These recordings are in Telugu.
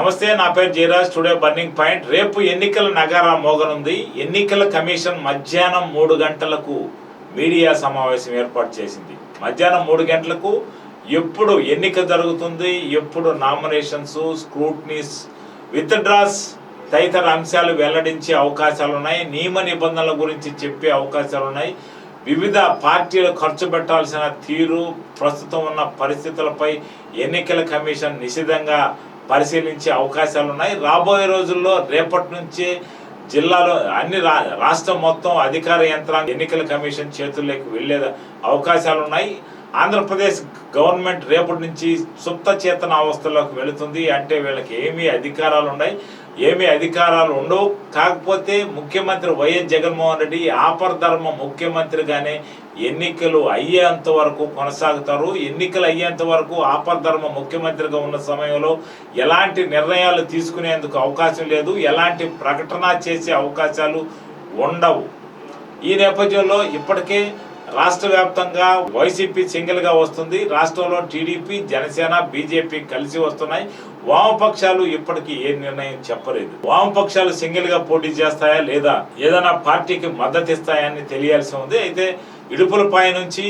నమస్తే నా పేరు జయరాజ్. Today burning point. రేపు ఎన్నికల నగారా మోగనుంది. ఎన్నికల కమిషన్ మధ్యాహ్నం మూడు గంటలకు మీడియా సమావేశం ఏర్పాటు చేసింది. మధ్యాహ్నం మూడు గంటలకు ఎప్పుడు ఎన్నిక జరుగుతుంది ఎప్పుడు నామినేషన్స్ స్క్రూట్నీస్ విత్డ్రాస్ తదితర అంశాలు వెల్లడించే అవకాశాలు ఉన్నాయి. నియమ నిబంధనల గురించి చెప్పే అవకాశాలు ఉన్నాయి. వివిధ పార్టీలు ఖర్చు పెట్టాల్సిన తీరు ప్రస్తుతం ఉన్న పరిస్థితులపై ఎన్నికల కమిషన్ నిశితంగా పరిశీలించే అవకాశాలు ఉన్నాయి రాబోయే రోజుల్లో రేపటి నుంచి జిల్లాలో అన్ని రా రాష్ట్రం మొత్తం అధికార యంత్రాంగం ఎన్నికల కమిషన్ చేతుల్లోకి వెళ్ళే అవకాశాలు ఉన్నాయి ఆంధ్రప్రదేశ్ గవర్నమెంట్ రేపటి నుంచి సుప్త చేతన అవస్థలోకి వెళుతుంది. అంటే వీళ్ళకి ఏమీ అధికారాలు ఉన్నాయి ఏమీ అధికారాలు ఉండవు. కాకపోతే ముఖ్యమంత్రి వైఎస్ జగన్మోహన్ రెడ్డి ఆపర్ధర్మ ముఖ్యమంత్రిగానే ఎన్నికలు అయ్యేంత వరకు కొనసాగుతారు. ఎన్నికలు అయ్యేంత వరకు ఆపర్ధర్మ ముఖ్యమంత్రిగా ఉన్న సమయంలో ఎలాంటి నిర్ణయాలు తీసుకునేందుకు అవకాశం లేదు. ఎలాంటి ప్రకటన చేసే అవకాశాలు ఉండవు. ఈ నేపథ్యంలో ఇప్పటికే రాష్ట్ర వ్యాప్తంగా వైసీపీ సింగిల్గా వస్తుంది. రాష్ట్రంలో టీడీపీ జనసేన బీజేపీ కలిసి వస్తున్నాయి. వామపక్షాలు ఇప్పటికీ ఏ నిర్ణయం చెప్పలేదు. వామపక్షాలు సింగిల్గా పోటీ చేస్తాయా లేదా? ఏదైనా పార్టీకి మద్దతు ఇస్తాయని తెలియాల్సి ఉంది. అయితే ఇడుపులపై నుంచి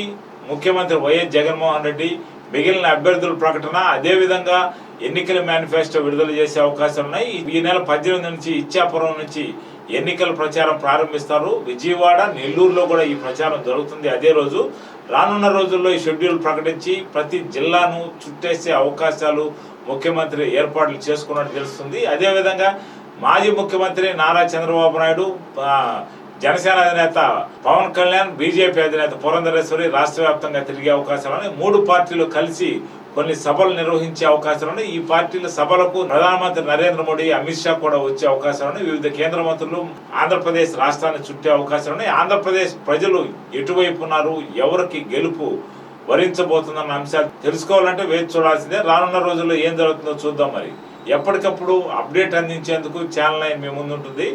ముఖ్యమంత్రి వైఎస్ జగన్మోహన్ రెడ్డి మిగిలిన అభ్యర్థుల ప్రకటన అదేవిధంగా ఎన్నికల మేనిఫెస్టో విడుదల చేసే అవకాశాలు ఉన్నాయి ఈ నెల పద్దెనిమిది నుంచి ఇచ్చాపురం నుంచి ఎన్నికల ప్రచారం ప్రారంభిస్తారు. విజయవాడ నెల్లూరులో కూడా ఈ ప్రచారం జరుగుతుంది. అదే రోజు రానున్న రోజుల్లో ఈ షెడ్యూల్ ప్రకటించి ప్రతి జిల్లాను చుట్టేసే అవకాశాలు ముఖ్యమంత్రి ఏర్పాట్లు చేసుకున్నట్టు తెలుస్తుంది. అదేవిధంగా మాజీ ముఖ్యమంత్రి నారా చంద్రబాబు నాయుడు జనసేన అధినేత పవన్ కళ్యాణ్ బీజేపీ అధినేత పురంధరేశ్వరి రాష్ట్ర వ్యాప్తంగా తిరిగే అవకాశాలు ఉన్నాయి. మూడు పార్టీలు కలిసి కొన్ని సభలు నిర్వహించే అవకాశాలు ఉన్నాయి. ఈ పార్టీల సభలకు ప్రధానమంత్రి నరేంద్ర మోడీ అమిత్ షా కూడా వచ్చే అవకాశాలను వివిధ కేంద్ర మంత్రులు ఆంధ్రప్రదేశ్ రాష్ట్రాన్ని చుట్టే అవకాశాలు ఉన్నాయి. ఆంధ్రప్రదేశ్ ప్రజలు ఎటువైపు ఉన్నారు? ఎవరికి గెలుపు వరించబోతుందన్న అంశాలు తెలుసుకోవాలంటే వేచి చూడాల్సిందే. రానున్న రోజుల్లో ఏం జరుగుతుందో చూద్దాం మరి. ఎప్పటికప్పుడు అప్డేట్ అందించేందుకు ఛానల్ నైన్ మీ ముందుంటుంది.